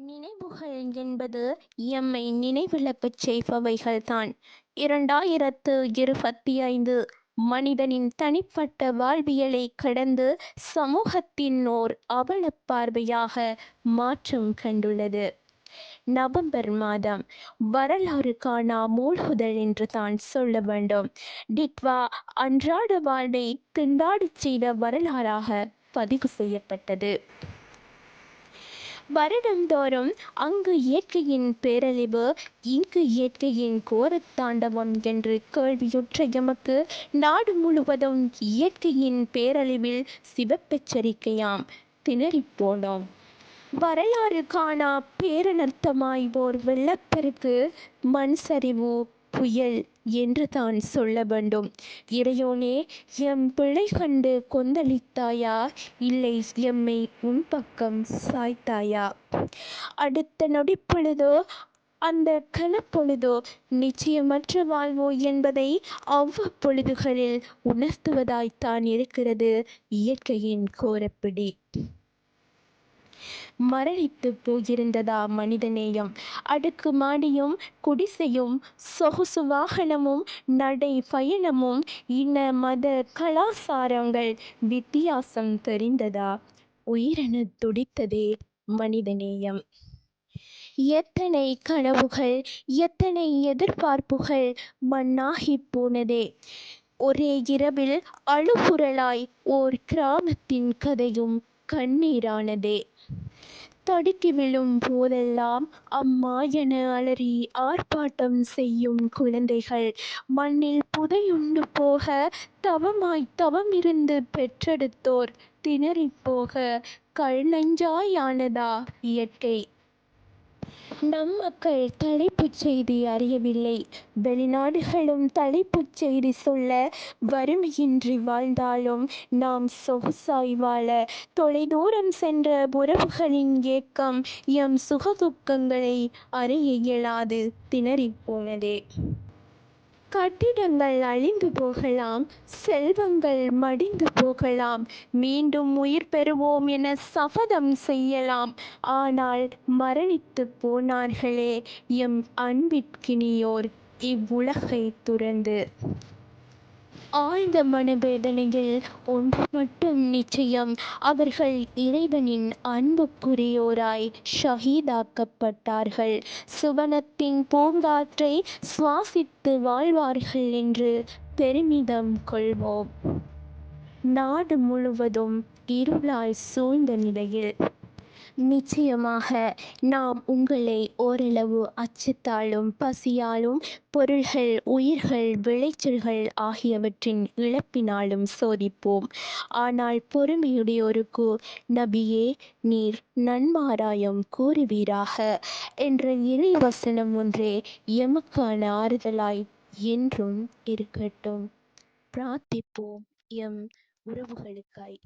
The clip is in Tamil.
நினைவுகள் என்பது எம்மை நினைவிழக்கச் செய்பவைகள்தான். இரண்டாயிரத்து இருபத்தி ஐந்து மனிதனின் தனிப்பட்ட வாழ்வியலைக் கடந்து சமூகத்தின் ஓர் அவலப் பார்வையாக மாற்றம் கண்டுள்ளது. நவம்பர் மாதம் வரலாறு காணா மூழ்குதல் என்றுதான் சொல்ல வேண்டும். டிட்வா அன்றாட வாழ்வைத் திண்டாடச் செய்த வரலாறாகப் பதிவு செய்யப்பட்டது. வருடந்தோறும் அங்கு இயற்கையின் பேரழிவு இங்கு இயற்கையின் கோரத் தாண்டவம் என்று கேள்வியுற்ற எமக்கு நாடு முழுவதும் இயற்கையின் பேரழிவில் சிவப்பெச்சரிக்கையாம் திணறிப் போனோம். வரலாறு காணா பேரனர்த்தமாய் ஓர் வெள்ளப்பெருக்கு மண்சரிவு புயல் என்று தான் சொல்ல வேண்டும். இறையோனே எம் பிழை கண்டு கொந்தளித்தாயா இல்லை எம்மை உன் பக்கம் சாய்த்தாயா? அடுத்த நொடிப்பொழுதோ அந்த கணப்பொழுதோ நிச்சயமற்ற வாழ்வோ என்பதை அவ்வப்பொழுதுகளில் உணர்த்துவதாய்த்தான் இருக்கிறது இயற்கையின் கோரப்பிடி. மரணித்துப் போயிருந்ததா மனித நேயம்? அடுக்கு மாடியும் குடிசையும் சொகுசு வாகனமும் நடை பயணமும் இன மத கலாசாரங்கள் வித்தியாசம் தெரிந்ததா? உயிரெனத் துடித்ததே மனித நேயம். எத்தனை கனவுகள் எத்தனை எதிர்பார்ப்புகள் மண்ணாகிப் போனதே. ஒரே இரவில் அழுகுரலாய் ஓர் கிராமத்தின் கதையும் கண்ணீரானதே. தடுக்கி விழும் போதெல்லாம் அம்மா என அலறி ஆர்ப்பாட்டம் செய்யும் குழந்தைகள் மண்ணில் புதையுண்டு போக தவமாய்த் தவமிருந்து பெற்றெடுத்தோர் திணறிப் போக கல் நஞ்சாயானதா இயற்கை? நம் மக்கள் தலைப்புச் செய்தி அறியவில்லை. வெளிநாடுகளும் தலைப்புச் செய்தி சொல்ல வறுமையின்றி வாழ்ந்தாலும் நாம் சொகுசாய் வாழ தொலைதூரம் சென்ற உறவுகளின் ஏக்கம் எம் சுகதுக்கங்களை அறிய இயலாது திணறிப் போனதே. கட்டிடங்கள் அழிந்து போகலாம் செல்வங்கள் மடிந்து போகலாம் மீண்டும் உயிர் பெறுவோம் என சபதம் செய்யலாம் ஆனால் மரணித்துப் போனார்களே எம் அன்பிற்கினியோர் இவ்வுலகைத் துறந்து. ஆழ்ந்த மனவேதனையில் ஒன்று மட்டும் நிச்சயம் அவர்கள் இறைவனின் அன்புக்குரியோராய் ஷஹீதாக்கப்பட்டார்கள் சுவனத்தின் பூங்காற்றை சுவாசித்து வாழ்வார்கள் என்று பெருமிதம் கொள்வோம். நாடு முழுவதும் இருளாய் சூழ்ந்த நிலையில். நிச்சயமாக நாம் உங்களை ஓரளவு அச்சத்தாலும் பசியாலும் பொருள்கள் உயிர்கள் விளைச்சல்கள் ஆகியவற்றின் இழப்பினாலும் சோதிப்போம். ஆனால் பொறுமையுடையோருக்கு நபியே நீர் நன்மாராயம் கூறுவீராக என்ற இறை வசனம் ஒன்றே எமக்கான ஆறுதலாய் என்றும் இருக்கட்டும். பிரார்த்திப்போம் எம் உறவுகளுக்காய்.